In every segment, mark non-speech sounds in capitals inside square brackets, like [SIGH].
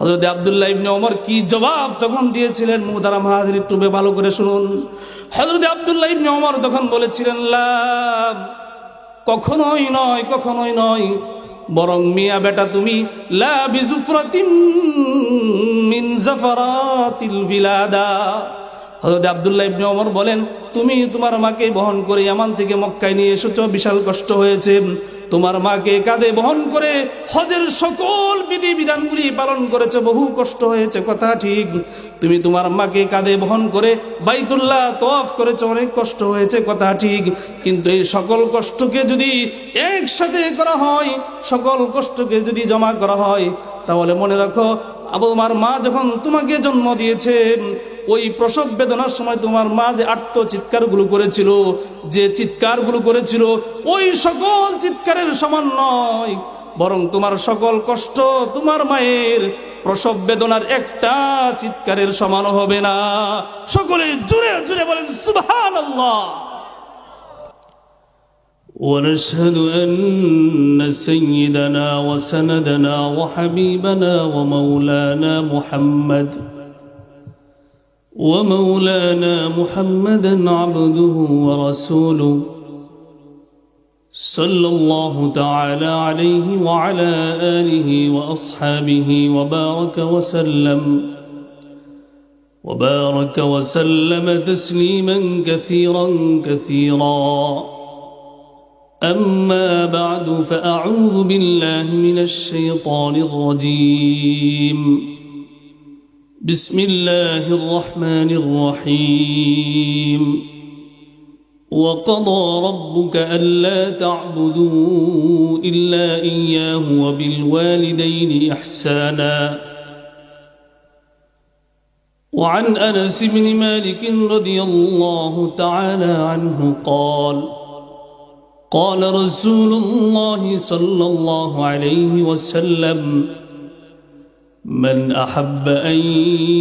হজরত আবদুল্লাহ ইবনে ওমর কি জবাব তখন দিয়েছিলেন? মুহতারাম হাজির একটু ভালো করে শুনুন। হজরত আবদুল্লাহ ইবনে ওমর তখন বলেছিলেন, লা, কখনোই নয় কখনোই নয়। বরং মিয়া বেটা তুমি, লা মিন জাফারাতিল বিলাদা। হযরত আব্দুল্লাহ ইবনে ওমর বলেন, তুমি তোমার মাকে বহন করে ইয়ামান থেকে মক্কায় নিয়ে এসেছ, বিশাল কষ্ট হয়েছে। তোমার মাকে কাঁধে বহন করে হজের সকল বিধি বিধানগুলি পালন করেছে, বহু কষ্ট হয়েছে, কথা ঠিক। তুমি তোমার মাকে কাঁধে বহন করে বাইতুল্লাহ তফ করেছে, অনেক কষ্ট হয়েছে, কথা ঠিক। কিন্তু এই সকল কষ্টকে যদি একসাথে করা হয়, সকল কষ্টকে যদি জমা করা হয়, তাহলে মনে রাখো, আবু আমার মা যখন তোমাকে জন্ম দিয়েছে ওই প্রসব বেদনার সময় তোমার মা যে আত্ম চিৎকারগুলো করেছিল যে চিৎকারগুলো করেছিল ওই সকল চিৎকারের সমান নয় বরং তোমার সকল কষ্ট তোমার মায়ের প্রসব বেদনার একটা চিৎকারের সমান হবে না সকলে জুড়ে জুড়ে বলেন সুবহান ونشهد أن سيدنا وسندنا وحبيبنا ومولانا محمد ومولانا محمدا عبده ورسوله صلى الله تعالى عليه وعلى آله وأصحابه وبارك وسلم وبارك وسلم تسليما كثيرا كثيرا. أما بعد فأعوذ بالله من الشيطان الرجيم. بسم الله الرحمن الرحيم. وقضى ربك ألا تعبدوا إلا إياه وبالوالدين إحسانا. وعن أنس بن مالك رضي الله تعالى عنه قال قال رسول الله صلى الله عليه وسلم من أحب أن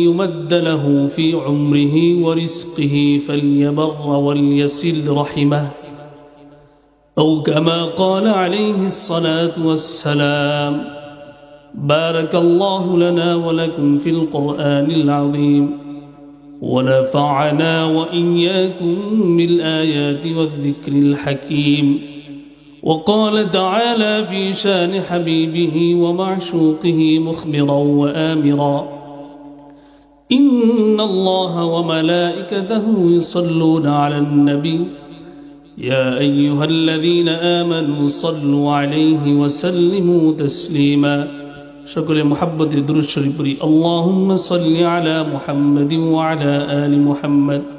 يمد له في عمره ورزقه فليبر وليصل رحمه أو كما قال عليه الصلاة والسلام بارك الله لنا ولكم في القرآن العظيم ونفعنا وإياكم بالآيات والذكر الحكيم وقال تعالى في شان حبيبه ومعشوقه مخبرا وآمرا. إن الله وملائكته يصلون على النبي. يا أيها الذين آمنوا صلوا عليه وسلموا تسليما. شكر محبة درود شريف اللهم صل على محمد وعلى آل محمد.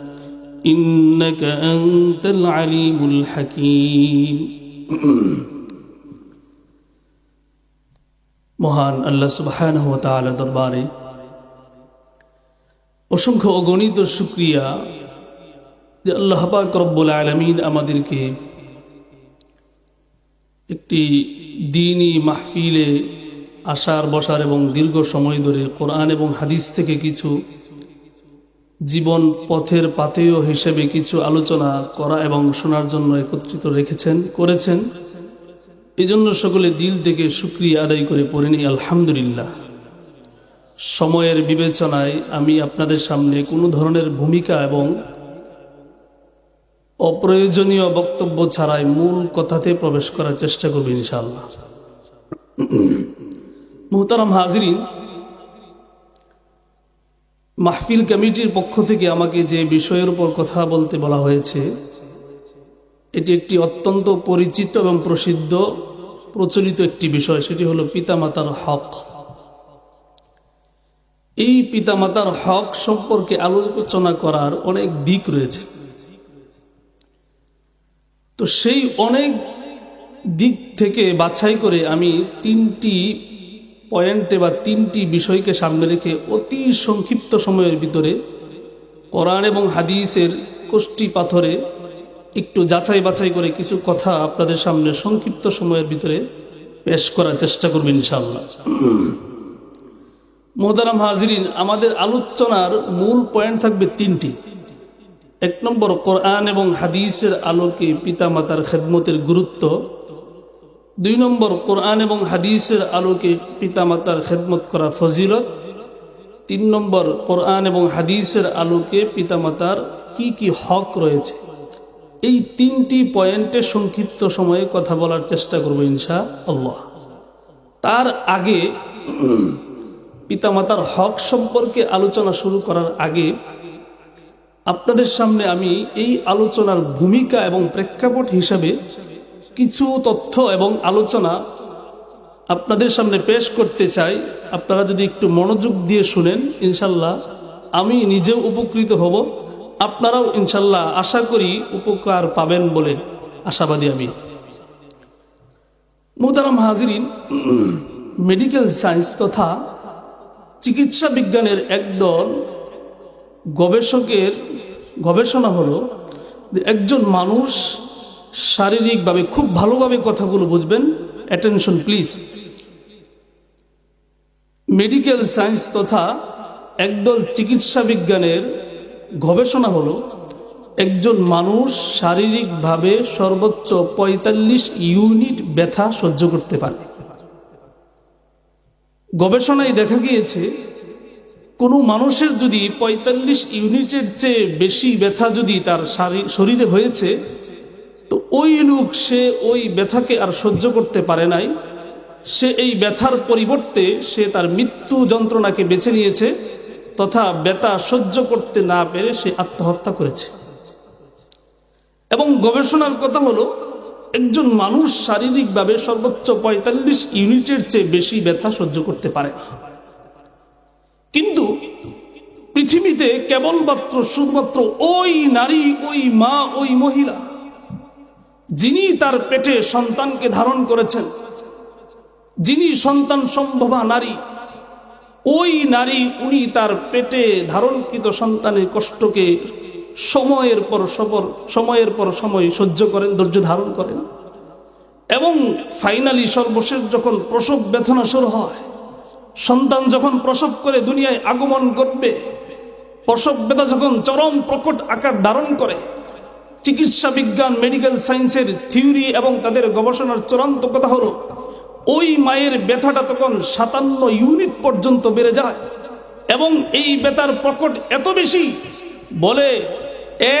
انك انت العليم الحكيم মহান আল্লাহ সুবহানাহু ওয়া তাআলা দরবারে অসংখ্য অগণিত শুকরিয়া যে আল্লাহ পাক রব্বুল আলামিন আমাদেরকে একটি দিনই মাহফিলে আসার বসার এবং দীর্ঘ সময় ধরে কোরআন এবং হাদিস থেকে কিছু জীবন পথের পাথেয় হিসেবে কিছু আলোচনা করা এবং শোনার জন্য একত্রিত রেখেছেন, করেছেন। এই জন্য সকলে দিল থেকে সুক্রিয়া আদায় করে পড়ে নিই আলহামদুলিল্লাহ। সময়ের বিবেচনায় আমি আপনাদের সামনে কোনো ধরনের ভূমিকা এবং অপ্রয়োজনীয় বক্তব্য ছাড়াই মূল কথাতে প্রবেশ করার চেষ্টা করব ইনশাআল্লাহ। [CLEARS THROAT] মোহতারাম হাজরিন মাহফিল কমিটির পক্ষ থেকে আমাকে যে বিষয়ের উপর কথা বলতে বলা হয়েছে, এটি একটি অত্যন্ত পরিচিত এবং প্রসিদ্ধ, প্রচলিত একটি বিষয়, সেটি হলো পিতামাতার হক। এই পিতামাতার হক সম্পর্কে আলোচনা করার অনেক দিক রয়েছে। তো সেই অনেক দিক থেকে বাছাই করে আমি তিনটি পয়েন্টে বা তিনটি বিষয়কে সামনে রেখে অতি সংক্ষিপ্ত সময়ের ভিতরে কোরআন এবং হাদিসের কোষ্টি পাথরে একটু যাচাই বাছাই করে কিছু কথা আপনাদের সামনে সংক্ষিপ্ত সময়ের ভিতরে পেশ করার চেষ্টা করব ইনশাআল্লাহ। মোহতারাম হাজরিন, আমাদের আলোচনার মূল পয়েন্ট থাকবে তিনটি। এক নম্বর, কোরআন এবং হাদিসের আলোকে পিতামাতার খেদমতের গুরুত্ব। দুই নম্বর কোরআন এবং হাদিসের আলোকে পিতামাতার খেদমত করা ফজিলত। তিন নম্বর কোরআন এবং হাদিসের আলোকে পিতামাতার কি কি হক রয়েছে। এই তিনটি পয়েন্টে সংক্ষিপ্ত সময়ে কথা বলার চেষ্টা করব ইনশা আল্লাহ তার আগে পিতামাতার হক সম্পর্কে আলোচনা শুরু করার আগে আপনাদের সামনে আমি এই আলোচনার ভূমিকা এবং প্রেক্ষাপট হিসাবে কিছু তথ্য এবং আলোচনা আপনাদের সামনে পেশ করতে চাই। আপনারা যদি একটু মনোযোগ দিয়ে শুনেন, ইনশাল্লাহ আমি নিজেও উপকৃত হব। আপনারাও ইনশাল্লাহ আশা করি উপকার পাবেন বলে আশাবাদী আমি। মোহতারাম হাজিরিন, মেডিকেল সায়েন্স তথা চিকিৎসা বিজ্ঞানের একদল গবেষকের গবেষণা হলো একজন মানুষ শারীরিকভাবে খুব ভালোভাবে কথাগুলো বুঝবেন। অ্যাটেনশন প্লিজ মেডিকেল সায়েন্স তথা একদল চিকিৎসা বিজ্ঞানের গবেষণা হলো, একজন মানুষ শারীরিকভাবে সর্বোচ্চ পঁয়তাল্লিশ ইউনিট ব্যথা সহ্য করতে পারে। গবেষণায় দেখা গিয়েছে, কোনো মানুষের যদি পঁয়তাল্লিশ ইউনিটের চেয়ে বেশি ব্যথা যদি তার শারী- শরীরে হয়েছে তো ওই লোক সে ওই ব্যথাকে আর সহ্য করতে পারে নাই। সে এই ব্যথার পরিবর্তে সে তার মৃত্যু যন্ত্রণাকে বেছে নিয়েছে তথা ব্যথা সহ্য করতে না পেরে সে আত্মহত্যা করেছে। এবং গবেষণার কথা হলো, একজন মানুষ শারীরিকভাবে সর্বোচ্চ পঁয়তাল্লিশ ইউনিটের চেয়ে বেশি ব্যথা সহ্য করতে পারে না। কিন্তু পৃথিবীতে কেবলমাত্র শুধুমাত্র ওই নারী, ওই মা, ওই মহিলা যিনি তার পেটে সন্তানকে ধারণ করেছেন, যিনি সন্তান সম্ভবা নারী, ওই নারী উনি তার পেটে ধারণকৃত সন্তানের কষ্টকে সময়ের পর সপর সময়ের পর সময় সহ্য করেন, ধৈর্য ধারণ করেন। এবং ফাইনালি সর্বশেষ যখন প্রসব বেথনা শুরু হয়, সন্তান যখন প্রসব করে দুনিয়ায় আগমন করবে প্রসব বেদা যখন চরম প্রকট আকার ধারণ করে চিকিৎসা বিজ্ঞান মেডিকেল সায়েন্সের থিওরি এবং তাদের গবেষণার চূড়ান্ত কথা হলো, ওই মায়ের ব্যথাটা তখন সাতান্ন ইউনিট পর্যন্ত বেড়ে যায়। এবং এই ব্যথার প্রকট এত বেশি, বলে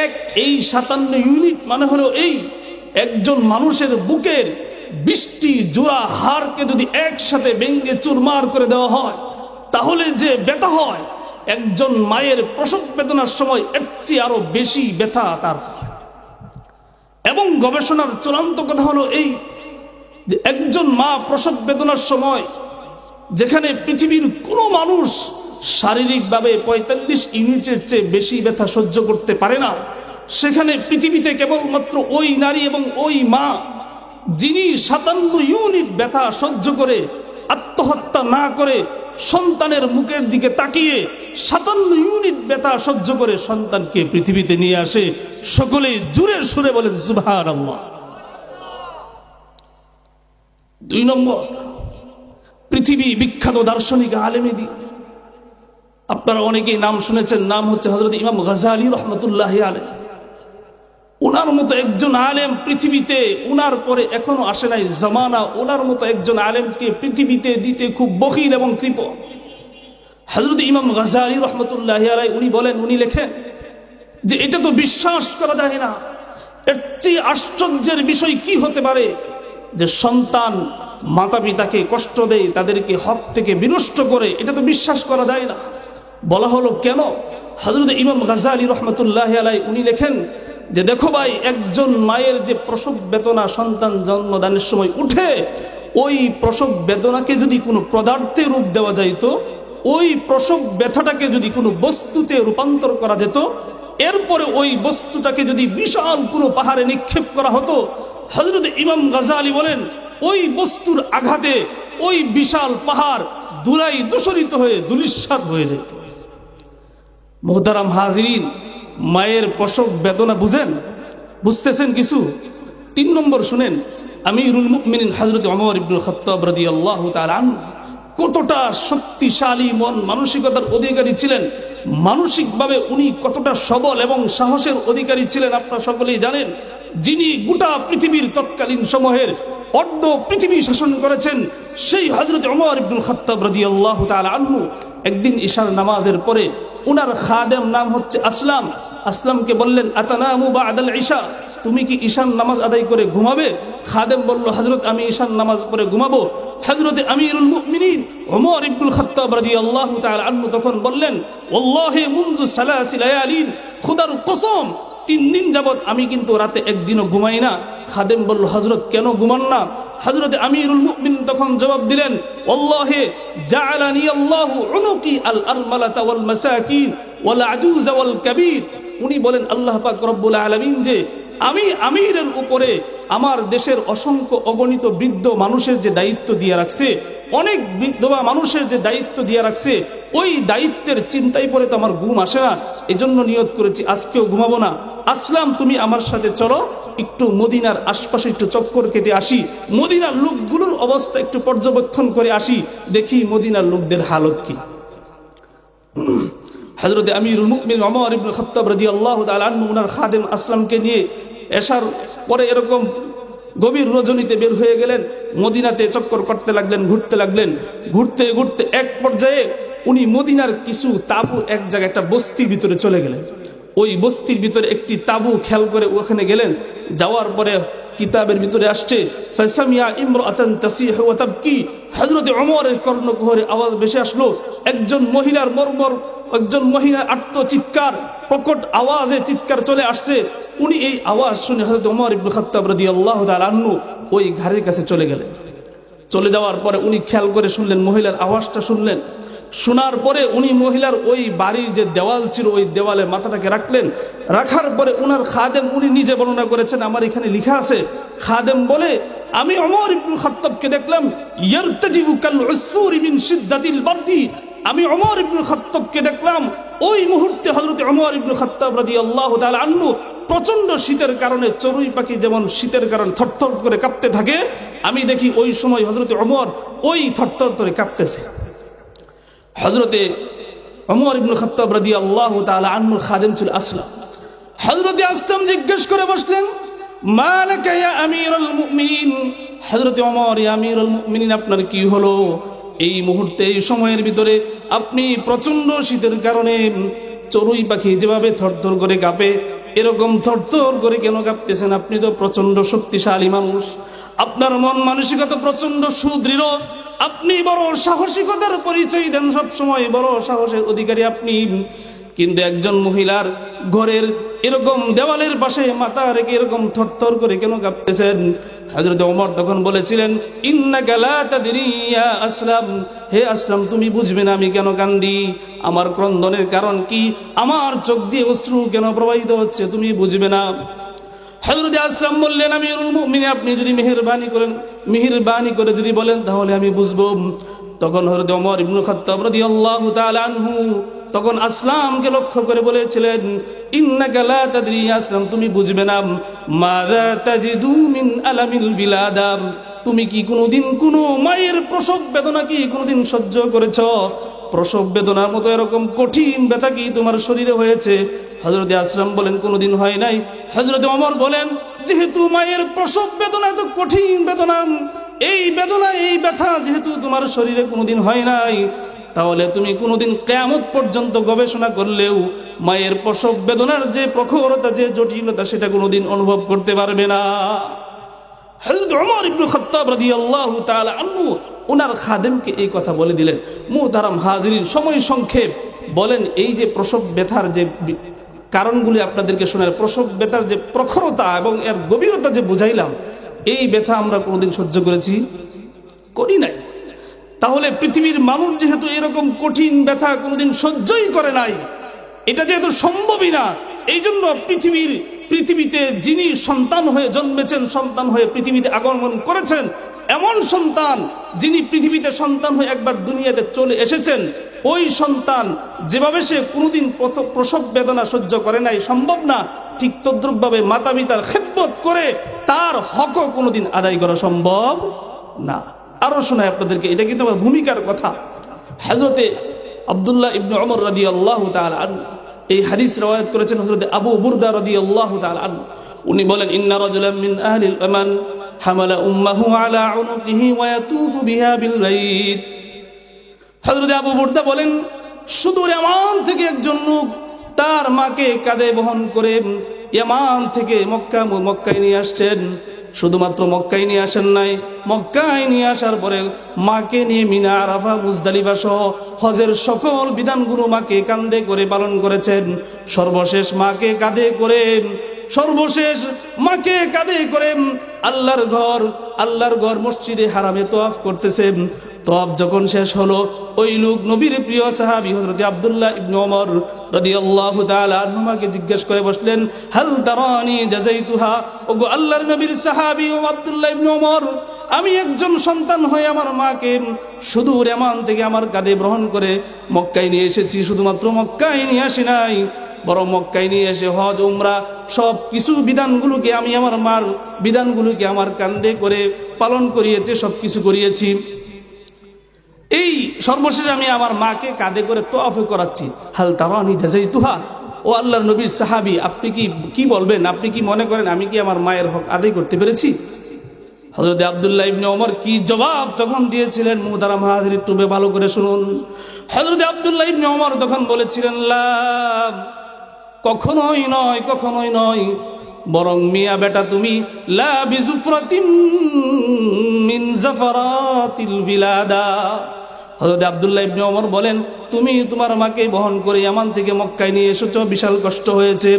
এক, এই সাতান্ন ইউনিট মানে হলো এই, একজন মানুষের বুকের বৃষ্টি জোড়া হাড়কে যদি একসাথে ব্যঙ্গে চুরমার করে দেওয়া হয়, তাহলে যে ব্যথা হয়, একজন মায়ের প্রসব বেদনার সময় একটি আরও বেশি ব্যথা তার এবং গবেষণার চূড়ান্ত কথা হলো এই যে একজন মা প্রসব বেদনার সময় যেখানে পৃথিবীর কোনো মানুষ শারীরিকভাবে পঁয়তাল্লিশ ইউনিটের চেয়ে বেশি ব্যথা সহ্য করতে পারে না, সেখানে পৃথিবীতে কেবলমাত্র ওই নারী এবং ওই মা যিনি সাতান্ন ইউনিট ব্যথা সহ্য করে, আত্মহত্যা না করে সন্তানের মুখের দিকে তাকিয়ে সাতান্ন ইউনিট ব্যথা সহ্য করে সন্তানকে পৃথিবীতে নিয়ে আসে সকলে জুড়ে সুরে বলে সুভার দুই নম্বর, পৃথিবী বিখ্যাত দার্শনিক আলেমেদি আপনারা অনেকেই নাম শুনেছেন, নাম হচ্ছে হজরত ইমাম গজালি রহমতুল্লাহ আলম ওনার মতো একজন আলেম পৃথিবীতে ওনার পরে এখনও আসে নাই, জমানা ওনার মতো একজন আলেমকে পৃথিবীতে দিতে খুব বহির এবং কৃপ হজরত ইমাম গজালি রহমতুল্লাহ আলাই উনি বলেন, উনি লেখেন যে এটা তো বিশ্বাস করা যায় না। এর চেয়ে আশ্চর্যের বিষয় কি হতে পারে? যে সন্তান মাতা পিতাকে কষ্ট দেয়, তাদেরকে হক থেকে বিনষ্ট করে, এটা তো বিশ্বাস করা যায় না। বলা হলো, কেন? হজরত ইমাম গাজালি রহমতুল্লাহ আলাই উনি লেখেন যে, দেখো ভাই, একজন মায়ের যে প্রসব বেদনা সন্তান জন্মদানের সময় উঠে, ওই প্রসব বেদনাকে যদি কোনো পদার্থে রূপ দেওয়া যাইতো ওই প্রসব ব্যথাটাকে যদি কোনো বস্তুতে রূপান্তর করা যেত, এরপরে ওই বস্তুটাকে যদি বিশাল কোনো পাহাড়ে নিক্ষেপ করা হতো হজরত ইমাম গাজালি বলেন, ওই বস্তুর আঘাতে ওই বিশাল পাহাড় দুলাই দূষরিত হয়ে দুলিশ্বাদ হয়ে যেত। মোহতারাম হাজিরিন, মায়ের প্রসব বেদনা বুঝেন? বুঝতেছেন কিছু? তিন নম্বর শুনেন, আমিরুল মুকমিনিন হজরত অমর ইবনুল খত্তাব রাদি আল্লাহ কতটা শক্তিশালী মন, মানসিকতার অধিকারী ছিলেন, মানসিকভাবে উনি কতটা সবল এবং সাহসের অধিকারী ছিলেন আপনারা সকলেই জানেন, যিনি গোটা পৃথিবীর তৎকালীন সময়ের অর্ধ পৃথিবী শাসন করেছেন, সেই হজরত অমর ইবনুল খত্তাব রাদি আল্লাহ আনহু। একদিন ঈশার নামাজের পরে উনার খাদেম নাম হচ্ছে আসলাম। আসলামকে বললেন, আতানামু বা আদাল ঈশা। তুমি কি ঈশান নামাজ আদায় করে ঘুমাবে? খাদেম বলল হজরত আমি ঈশান নামাজ পড়ে ঘুমাবো। হজরত আমিরুল মুমিনিন ওমর ইবনুল খাত্তাব রাদিয়াল্লাহু তাআলা আনহু তখন বললেন, ওয়াল্লাহি মুনযু সালাসি লায়ালিন খুদার কসম, তিন দিন যাবত আমি কিন্তু রাতে একদিনও ঘুমাই না। খাদেম বলল হজরত কেন ঘুমান না? হজরত আমিরুল মুমিন তখন জবাব দিলেন, ওয়াল্লাহি জাআলানি আল্লাহু উনুকি আল আরমালাতা ওয়াল মাসাকিন ওয়াল আজুজ ওয়াল কাবীর উনি বলেন, আল্লাহ পাক রব্বুল আলামিন যে আমি আমিরের উপরে আমার দেশের অসংখ্য অগণিত বৃদ্ধ মানুষের যে দায়িত্ব দিয়ে রাখছে, অনেক বিধবা মানুষের যে দায়িত্ব দিয়ে রাখছে, ওই দায়িত্বের চিন্তাই পরে তো আমার ঘুম আসে না। এজন্য নিয়ত করেছি, আজকেও ঘুমাবো না। আসলাম, তুমি আমার সাথে চলো। একটু মদিনার আশপাশে একটু চক্কর কেটে আসি। মদিনার লোকগুলোর অবস্থা একটু পর্যবেক্ষণ করে আসি। দেখি মদিনার লোকদের হালত কি। [CLEARS THROAT] হজরত আমিরুল মুকমিন অমর ইবনুল খত্তাব রাদি আল্লাহ আনহু, উনার খাদেম আসলামকে নিয়ে এসার পরে এরকম গভীর রজনীতে বের হয়ে গেলেন, মদিনাতে চক্কর করতে লাগলেন, ঘুরতে লাগলেন, ঘুরতে ঘুরতে এক পর্যায়ে উনি মদিনার কিছু তাবু এক জায়গায় একটা বস্তির ভিতরে চলে গেলেন। ওই বস্তির ভিতরে একটি তাবু খেয়াল করে ওখানে গেলেন, যাওয়ার পরে কিতাবের ভিতরে আসছে আওয়াজ ভেসে আসলো, একজন মহিলার মর্মর, একজন মহিলার আত্মচিৎকার, প্রকট আওয়াজে চিৎকার চলে আসছে। উনি এই আওয়াজ শুনে হযরত ওমর ইবনে খাত্তাব রাদিয়াল্লাহু তাআলা আনহু ওই ঘরের কাছে চলে গেলেন। চলে যাওয়ার পরে উনি খেয়াল করে শুনলেন, মহিলার আওয়াজটা শুনলেন। শোনার পরে উনি মহিলার ওই বাড়ির যে দেওয়াল ছিল, ওই দেওয়ালে মাথাটাকে রাখলেন। রাখার পরে উনার খাদেম উনি নিজে বর্ণনা করেছেন, আমার এখানে লিখা আছে, খাদেম বলে, আমি অমর ইবনুল খাত্তাবকে দেখলাম, ইয়ারতাজিবু আমি অমর ইবনুল খাত্তাবকে দেখলাম, ওই মুহূর্তে হযরত অমর ইবনুল খাত্তাব রাদিয়াল্লাহু তাআলা আনহু প্রচণ্ড শীতের কারণে চড়ুই পাখি যেমন শীতের কারণে থরথর করে কাঁপতে থাকে, আমি দেখি ওই সময় হজরত অমর ওই থরথর করে কাঁপতেছে। হজরতে অমর ইবনুল খত্তাব রাদি আল্লাহ তাআলা আনমুর খাদেম ছিল আসলাম। হজরতে আসলাম জিজ্ঞেস করে বসলেন হজরতে অমর আমিরুল মুমিনিন? আপনার কি হলো? এই মুহূর্তে, এই সময়ের ভিতরে আপনি প্রচণ্ড শীতের কারণে চড়ুই পাখি যেভাবে থরথর করে কাঁপে, এরকম থরথর করে কেন কাঁপতেছেন? আপনি তো প্রচণ্ড শক্তিশালী মানুষ। আপনার মন মানসিকতা প্রচণ্ড সুদৃঢ়। আপনি বড় সাহসিকতার পরিচয় দেন সব সময় বড় সাহসের অধিকারী আপনি। কিন্তু একজন মহিলার ঘরের এরকম দেওয়ালের পাশে মাথা রেখে এরকম থরথর করে কেন কাঁপতেছেন? হজরত ওমর তখন বলেছিলেন আসলাম। হে আসলাম, তুমি বুঝবে না আমি কেন কান্দি? আমার ক্রন্দনের কারণ কি? আমার চোখ দিয়ে অশ্রু কেন প্রবাহিত হচ্ছে? তুমি বুঝবে না। হজরত আসলাম বললেন আমি মুমিনে আপনি যদি মেহেরবানি করেন, মেহেরবানি করে যদি বলেন, তাহলে আমি বুঝব। তখন হজরত ওমর ইবনুল খাত্তাব রাদিয়াল্লাহু তাআলা আনহু তখন আসলামকে লক্ষ্য করে বলেছিলেন আসলাম, তুমি বুঝবে না। মিন তুমি কি কোনোদিন কোনো মায়ের প্রসব বেদনা কি কোনোদিন সহ্য করেছ? প্রসব বেদনার মতো এরকম কঠিন ব্যথা কি তোমার শরীরে হয়েছে? হজরতে আসলাম বলেন, কোনোদিন হয় নাই। হজরতে অমর বলেন, যেহেতু মায়ের প্রসব বেদনা, এত কঠিন বেদনা, এই বেদনা, এই ব্যথা যেহেতু তোমার শরীরে কোনোদিন হয় নাই, তাহলে তুমি কোনোদিন কেয়ামত পর্যন্ত গবেষণা করলেও মায়ের প্রসব বেদনার যে প্রখরতা, যে জটিলতা, সেটা কোনোদিন অনুভব করতে পারবে না। হযরত ওমর ইবনে খাত্তাব রাদিয়াল্লাহু তাআলা আনহু ওনার খাদেমকে এই কথা বলে দিলেন। মুহতারাম হাজিরিন সময় সংক্ষেপ বলেন, এই যে প্রসব ব্যথার যে কারণগুলি আপনাদেরকে শোনার প্রসব ব্যথার যে প্রখরতা এবং এর গভীরতা যে বুঝাইলাম, এই ব্যথা আমরা কোনোদিন সহ্য করেছি? করি নাই। তাহলে পৃথিবীর মানুষ যেহেতু এরকম কঠিন ব্যথা কোনোদিন সহ্যই করে নাই, এটা যেহেতু সম্ভবই না এই জন্য পৃথিবীর, পৃথিবীতে যিনি সন্তান হয়ে জন্মেছেন, সন্তান হয়ে পৃথিবীতে আগমন করেছেন এমন সন্তান যিনি পৃথিবীতে সন্তান হয়ে একবার দুনিয়াতে চলে এসেছেন, ওই সন্তান যেভাবে সে কোনোদিন প্রসব বেদনা সহ্য করে নাই, সম্ভব না। ঠিক তদ্রুপভাবে মাতা পিতার খেদমত করে তার হকও কোনোদিন আদায় করা সম্ভব না। আরও শোনায় আপনাদেরকে, এটা কিন্তু আমার ভূমিকার কথা। হজরতে আবদুল্লাহ ইবনু অমর রাদি আল্লাহ এই হাদিস রওয়ায়াত করেছেন হজরত আবু বুরদা রাদি আল্লাহ উনি বলেন, ইন্না রাজুলাম আহলিল আমান হামালা উম্মাহু আলা উনুকিহি ওয়া ইয়াতুফু বিহা বিল বাইত। হজরত আবু বুরদা বলেন, সুদূর ইয়ামান থেকে একজন লোক তার মাকে কাঁধে বহন করে ইয়ামান থেকে মক্কা মক্কায় নিয়ে আসছেন। শুধুমাত্র মক্কায় নিয়ে আসেন নাই, মক্কায় নিয়ে আসার পরে মাকে নিয়ে মিনা, আরাফা, মুজদালিফা সহ হজের সকল বিধানগুলো মাকে কান্দে করে পালন করেছেন। সর্বশেষ মাকে কাঁধে করে সর্বশেষ মাকে কাঁদে করে আল্লাহর ঘর আল্লাহর ঘর মসজিদে হারামে তোয়াফ করতেছে। তোয়াফ যখন শেষ হলো, ওই লোক নবীর প্রিয় সাহাবি হযরত আব্দুল্লাহ ইবনে ওমর রাদিয়াল্লাহু তাআলা আনহুমাকে জিজ্ঞেস করে বসলেন, হাল তারানি জাযাইতুহা? ওগো আল্লাহর নবীর সাহাবি ও আব্দুল্লাহ ইবনে ওমর, আমি একজন সন্তান হয়ে আমার মাকে সুদূর এমান থেকে আমার কাঁধে গ্রহণ করে মক্কায় নিয়ে এসেছি। শুধুমাত্র মক্কায় নিয়ে আসি নাই। বরং মক্কায় নিয়ে এসে হজ, উমরা, সব কিছু বিধানগুলোকে আমি আমার মার, বিধানগুলোকে আমার কান্দে করে পালন করিয়েছে, সব কিছু করিয়েছি। এই সর্বশেষ আমি আমার মাকে কাঁধে করে তোয়াফে করাচ্ছি। হাল তারানি তুহা ও আল্লাহর নবীর সাহাবি, আপনি কি কি বলবেন? আপনি কি মনে করেন আমি কি আমার মায়ের হক আদায় করতে পেরেছি? হজরত আবদুল্লাহ ইবনে ওমর কি জবাব তখন দিয়েছিলেন? মুহতারাম হাজির, একটু ভালো করে শুনুন। হজরত আবদুল্লাহ ইবনে ওমর তখন বলেছিলেন লা কখনোই নয় কখনোই নয়। বরং মিয়া বেটা তুমি, লা বিজুফরাতিম মিন জাফারাতিল বিলাদা। হযরত আব্দুল্লাহ ইবনে ওমর বলেন, তুমি তোমার মাকে বহন করে ইয়ামান থেকে মক্কায় নিয়ে এসেছ, বিশাল কষ্ট হয়েছে।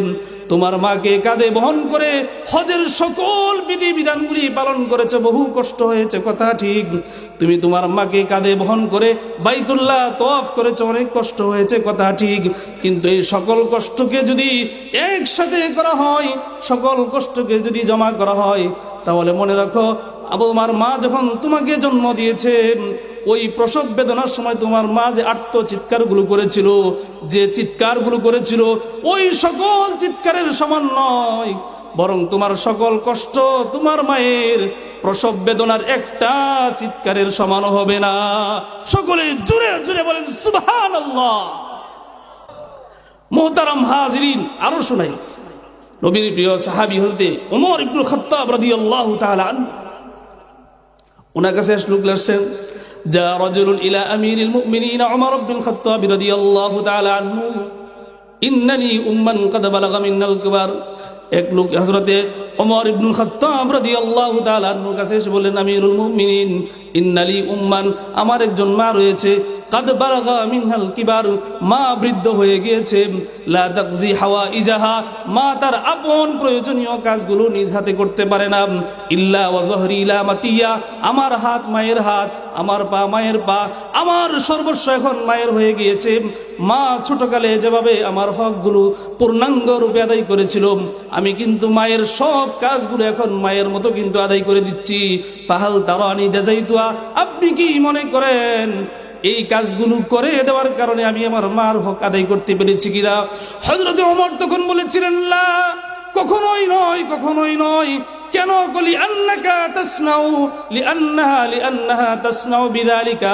তোমার মাকে কাঁধে বহন করে হজের সকল বিধি বিধানগুলি পালন করেছে, বহু কষ্ট হয়েছে। কথা ঠিক। তুমি তোমার মাকে কাঁধে বহন করে বাইতুল্লাহ তোয়াফ করেছে, অনেক কষ্ট হয়েছে, কথা ঠিক। কিন্তু এই সকল কষ্টকে যদি একসাথে করা হয়, সকল কষ্টকে যদি জমা করা হয়, তাহলে মনে রাখো, আবু আমার মা যখন তোমাকে জন্ম দিয়েছে, ওই প্রসব বেদনার সময় তোমার মা যে আত্ম চিৎকারগুলো করেছিল, যে চিৎকারগুলো করেছিল, ওই সকল চিৎকারের সমান নয়, বরং তোমার সকল কষ্ট তোমার মায়ের প্রসব বেদনার একটা চিৎকারের সমান হবে না। সকলে জুড়ে জুড়ে বলেন সুবহান মোহতারাম হাজরিন, আরও শোনাই। নবীর প্রিয় সাহাবি হজরতে ওমর ইবনুল খাত্তাব রাদিয়াল্লাহু তাআলা ওনার কাছে লোক আসছেন যা রজুলুন ইলা আমিরুল মুমিনিন ওমর ইবনুল খাত্তাব রাদিয়াল্লাহু তাআলা আনহু। ইন্নানি উম্মান কাদ বালাগা মিনাল কিবার। এক লোক হজরতে ওমর ইবনুল খাত্তাব রাদিয়াল্লাহু তাআলার কাছে এসে বললেন, আমিরুল মুমিনিন, ইন্নালি উম্মান, আমার একজন মা রয়েছে কাদ বালাগা মিনহাল কিবার, মা বৃদ্ধ হয়ে গিয়েছে। লা তাকজি হাওয়া ইজাহা মা তার আপন প্রয়োজনীয় কাজগুলো নিজ হাতে করতে পারে না। ইল্লা ওয়াজহরি মাতিয়া, আমার হাত মায়ের হাত, আমার পা মায়ের পা, আমার সর্বস্ব এখন মায়ের হয়ে গিয়েছে। মা ছোটকালে যেভাবে আমার হকগুলো পূর্ণাঙ্গ রূপে আদায় করেছিল, আমি কিন্তু মায়ের সব কাজগুলো এখন মায়ের মতো কিন্তু আদায় করে দিচ্ছি। ফাহাল তারানি জাজাইতুয়া আপনি কি মনে করেন? এই কাজগুলো করে দেওয়ার কারণে আমি আমার মার হক আদায় করতে পেরেছি কিনা? হজরত ওমর তখন বলেছিলেন, লা, কখনোই নয় কখনোই নয়। কেন কলি আন্নাকা তাসনাউ, লিআন্নাহা লিআন্নাহা তাসনাউ বিযালিকা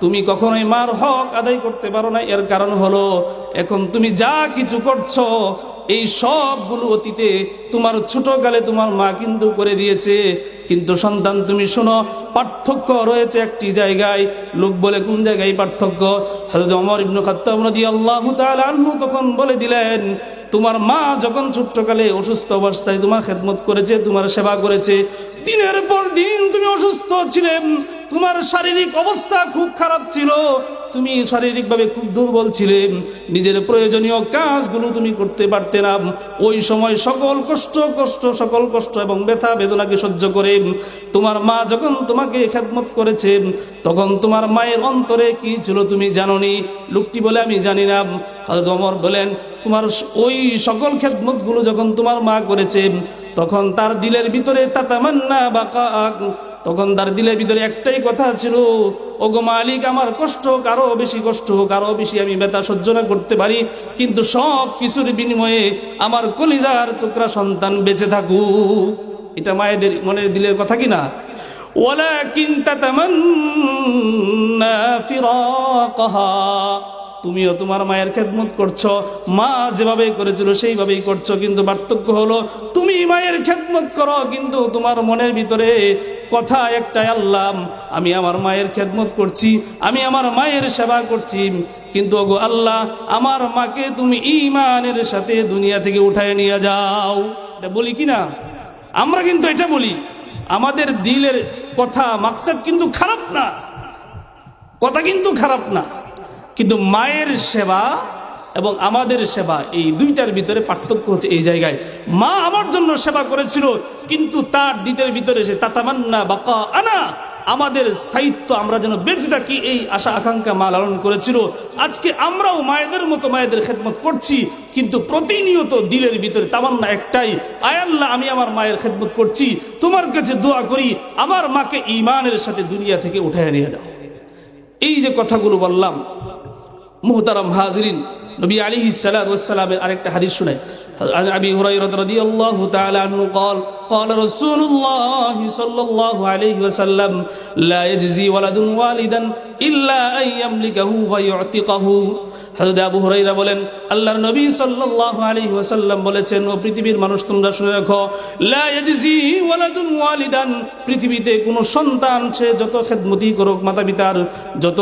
তুমি কখনোই মার হক আদায় করতে পারো না। এর কারণ হলো, এখন তুমি যা কিছু করছ এই সবগুলো অতীতে তোমার ছোটকালে তোমার মা কিন্তু করে দিয়েছে। কিন্তু সন্তান, তুমি শোনো, পার্থক্য রয়েছে একটি জায়গায়। লোক বলে, কোন জায়গায় পার্থক্য? হযরত ওমর ইবনে খাত্তাব রাদিয়াল্লাহু তাআলা তখন বলে দিলেন, তোমার মা যখন ছোট্টকালে অসুস্থ অবস্থায় তোমার খেদমত করেছে, তোমার সেবা করেছে, দিনের পর দিন তুমি অসুস্থ ছিলে। তোমার শারীরিক অবস্থা খুব খারাপ ছিল। তুমি শারীরিকভাবে খুব দুর্বল ছিলে, নিজের প্রয়োজনীয় কাজগুলো তুমি করতে পারতে না। ওই সময় সকল কষ্ট কষ্ট, সকল কষ্ট এবং ব্যথা, বেদনাকে সহ্য করে তোমার মা যখন তোমাকে খেদমত করেছে, তখন তোমার মায়ের অন্তরে কি ছিল তুমি জানোনি? লোকটি বলে, আমি জানি না। হযরত ওমর বলেন, তোমার ওই সকল খেদমতগুলো যখন তোমার মা করেছে, তখন তার দিলের ভিতরে তাতামান্না বাকা তখন তার দিলের ভিতরে একটাই কথা ছিল ও গো মালিক, আমার কষ্ট হোক বেশি কষ্ট হোক আরও বেশি আমি ব্যথা সহ্য না করতে পারি, কিন্তু সব কিছুর বিনিময়ে আমার কলিজার টুকরা সন্তান বেঁচে থাকুক। এটা মায়েদের মনের দিলের কথা কি না? ওয়ালাকিন তাতামান্না ফিরাকাহা। তুমিও তোমার মায়ের খেদমত করছ, মা যেভাবেই করেছিল সেইভাবেই করছ, কিন্তু পার্থক্য হলো, তুমি মায়ের খেদমত করো, কিন্তু তোমার মনের ভিতরে কথা একটাই, আল্লাহ, আমি আমার মায়ের খেদমত করছি, আমি আমার মায়ের সেবা করছি, কিন্তু ওগো আল্লাহ, আমার মাকে তুমি ইমানের সাথে দুনিয়া থেকে উঠায় নিয়ে যাও। এটা বলি কি না? আমরা কিন্তু এটা বলি, আমাদের দিলের কথা, মাকসাদ কিন্তু খারাপ না, কথা কিন্তু খারাপ না, কিন্তু মায়ের সেবা এবং আমাদের সেবা, এই দুইটার ভিতরে পার্থক্য হচ্ছে এই জায়গায়। মা আমার জন্য সেবা করেছিল, কিন্তু তার দিতের ভিতরে সে তাতামান্না বাকা আনা। আমাদের স্থায়িত্ব আমরা যেন বেঁচে থাকি, এই আশা আকাঙ্ক্ষা মা লালন করেছিল। আজকে আমরাও মায়েদের মতো মায়েদের খেদমত করছি, কিন্তু প্রতিনিয়ত দিলের ভিতরে তামান্না একটাই। আয়াল্লাহ আমি আমার মায়ের খেদমত করছি। তোমার কাছে দোয়া করি, আমার মাকে ইমানের সাথে দুনিয়া থেকে উঠে নিয়ে দাও এই যে কথাগুলো বললাম, মুহতারাম হাজরিন নবী আলাইহি সালামের আরেকটা হাদিস শুনে عن ابي هريره رضي الله تعالى عنه قال قال رسول الله صلى الله عليه وسلم لا يجزي ولد والدا الا ان يملكه ويعتقه হযরত আবু হরাইরা বলেন, আল্লাহর নবী সাল্লাল্লাহু আলাইহি ওয়াসাল্লাম বলেছেন, ও পৃথিবীর মানুষ, তোমরা শুনে রাখো, লা ইয়াজজি ওয়ালাদুন ওয়ালিদান, পৃথিবীতে কোনো সন্তান, সে যত খেদমতি করুক মাতা পিতার যত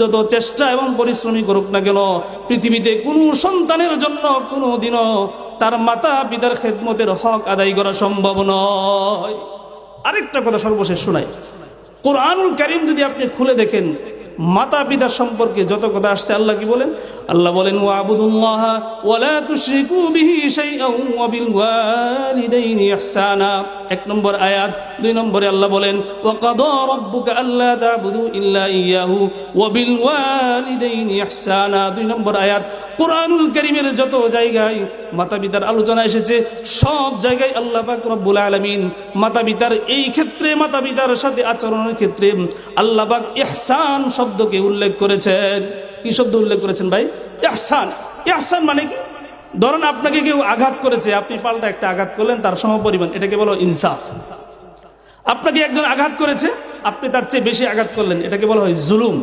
যত চেষ্টা এবং পরিশ্রমী করুক না কেন, পৃথিবীতে কোনো সন্তানের জন্য কোনো দিনও তার মাতা পিতার খেদমতের হক আদায় করা সম্ভব নয়। আরেকটা কথা সর্বশেষ শোনাই। কোরআনুল কারিম যদি আপনি খুলে দেখেন মাতা পিতা সম্পর্কে যত কথা আসছে আল্লাহ কি বলেন? আল্লাহ বলেন, ওয়াবুদুল্লাহ, ওয়ালা তুশরিকু বিহি শাইআন ওয়া বিল ওয়ালিদাইনি ইহসানা। এক নম্বর আয়াত, দুই নম্বরে আল্লাহ বলেন ওয়া কাদা রাব্বুকা আল্লা তা'বুদু ইল্লা ইয়াহু ওয়া বিল ওয়ালিদাইনি ইহসানা। দুই নম্বর আয়াত, কোরআনুল কারীমের যত জায়গায় মাতা পিতার আলোচনা এসেছে, সব জায়গায় আল্লাহ পাক রব্বুল আলামিন মাতা পিতার এই ক্ষেত্রে মাতা পিতার সাথে আচরণের ক্ষেত্রে আল্লাহ পাক ইহসান শব্দকে উল্লেখ করেছেন। কি শব্দ উল্লেখ করেছেন ভাই? ইহসান। ইহসান মানে কি? ধরেন আপনাকে কেউ আঘাত করেছে, আপনি পাল্টা একটা আঘাত করলেন, তার সমপরিমাণ, এটাকে বলো ইনসাফ। আপনাকে একজন আঘাত করেছে, আপনি তার চেয়ে বেশি আঘাত করলেন, এটাকে বলা হয় জুলুম।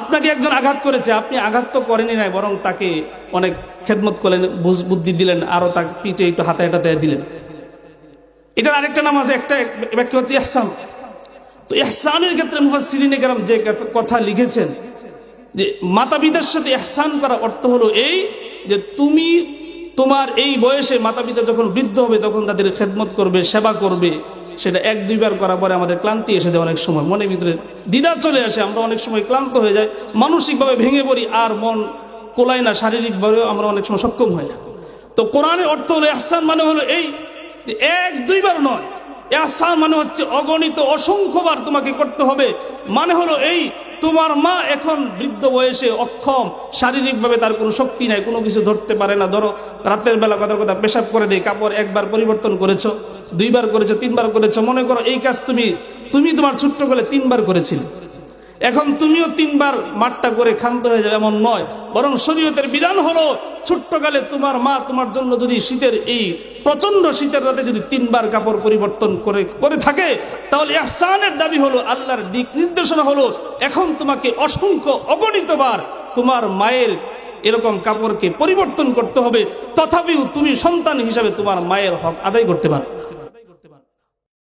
আপনাকে একজন আঘাত করেছে, আপনি আঘাত তো করেনি নাই, বরং তাকে অনেক খেদমত করলেন বুদ্ধি দিলেন, আরও তাকে পিঠে একটু হাতে হাতে দিলেন। এটার আরেকটা নাম আছে, একটা ব্যাখ্যা হচ্ছে ইহসান। তো ইহসানের ক্ষেত্রে মুহাসসিরিনে কেরাম যে কথা লিখেছেন যে মাতা পিতার সাথে ইহসান করা অর্থ হলো এই যে তুমি তোমার এই বয়সে মাতা পিতা যখন বৃদ্ধ হবে, তখন তাদের খেদমত করবে, সেবা করবে। সেটা এক, দুইবার করার পরে আমাদের ক্লান্তি এসে যায় অনেক সময়। মনের ভিতরে দ্বিধা চলে আসে, আমরা অনেক সময় ক্লান্ত হয়ে যাই। মানসিকভাবে ভেঙে পড়ি, আর মন কোলায় না, শারীরিকভাবেও আমরা অনেক সময় সক্ষম হয়ে যাই। তো কোরআনের অর্থ হলো এহসান মানে হলো এই এক, দুইবার নয়। এহসান মানে হচ্ছে অগণিত, অসংখ্যবার তোমাকে করতে হবে। মানে হলো এই তোমার মা এখন বৃদ্ধ বয়সে অক্ষম, শারীরিকভাবে তার কোনো শক্তি নাই, কোনো কিছু ধরতে পারে না। ধরো, রাতের বেলা কথার কথা পেশাব করে দেয়, কাপড় একবার পরিবর্তন করেছ, দুইবার করেছ, তিনবার করেছ, মনে করো এই কাজ তুমি তুমি তোমার ছোট্ট করে তিনবার করেছিলে। এখন তুমিও তিনবার মাঠটা করে ক্ষান্ত হয়ে যাবে এমন নয়। বরং শরীয়তের বিধান হলো, ছোট্টকালে তোমার মা তোমার জন্য যদি শীতের এই প্রচণ্ড শীতের রাতে যদি তিনবার কাপড় পরিবর্তন করে করে থাকে, তাহলে ইহসানের দাবি হলো, আল্লাহর দিক নির্দেশনা হলো, এখন তোমাকে অসংখ্য অগণিতবার তোমার মায়ের এরকম কাপড়কে পরিবর্তন করতে হবে। তথাপিও তুমি সন্তান হিসাবে তোমার মায়ের হক আদায় করতে পারো।